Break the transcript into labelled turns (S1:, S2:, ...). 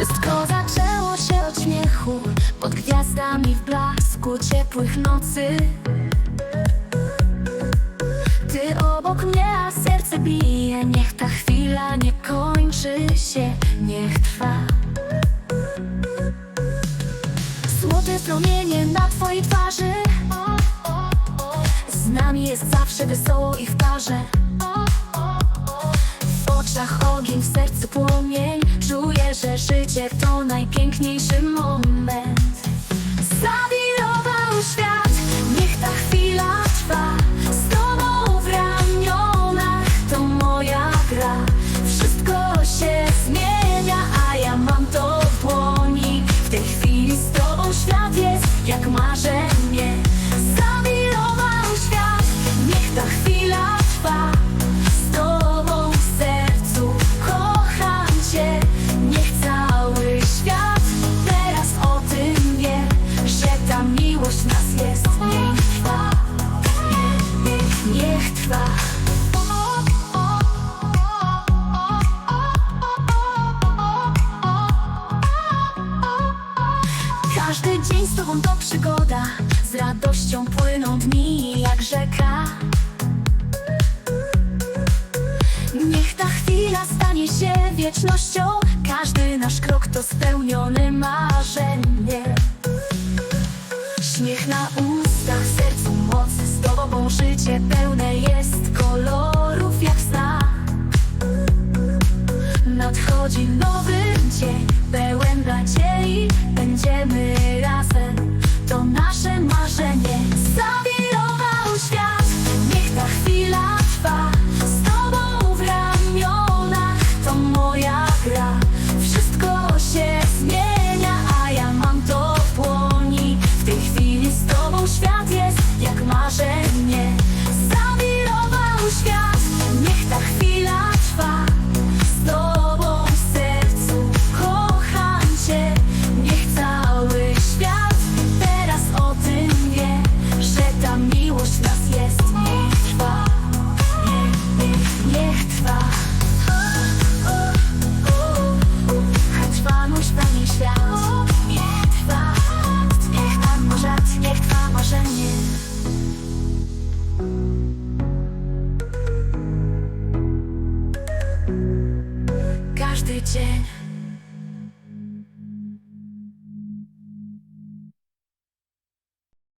S1: Wszystko zaczęło się od śmiechu Pod gwiazdami w blasku ciepłych nocy. Ty obok mnie, a serce bije Niech ta chwila nie kończy się Niech trwa. Złote promienie na twojej twarzy. Z nami jest zawsze wesoło i w parze. W oczach ogień, w sercu płomień życie to najpiękniejszy moment? Zawirował świat, niech ta chwila trwa. Z tobą w ramionach, to moja gra. Wszystko się zmienia, a ja mam to w dłoni. W tej chwili z tobą świat jest jak marzenie miłość nas jest Niech trwa, niech, trwa Każdy dzień z tobą to przygoda. Z radością płyną dni jak rzeka. Niech ta chwila stanie się wiecznością. Każdy nasz krok to spełnione marzenie życie pełne jest kolorów jak w snach Nadchodzi nowy dzień, pełen nadziei Będziemy razem, to nasze marzenie. Zawirował świat, niech ta chwila trwa. Z tobą w ramionach, to moja gra. Wszystko się zmienia, a ja mam to w W tej chwili z tobą świat jest jak marzenie Każdy dzień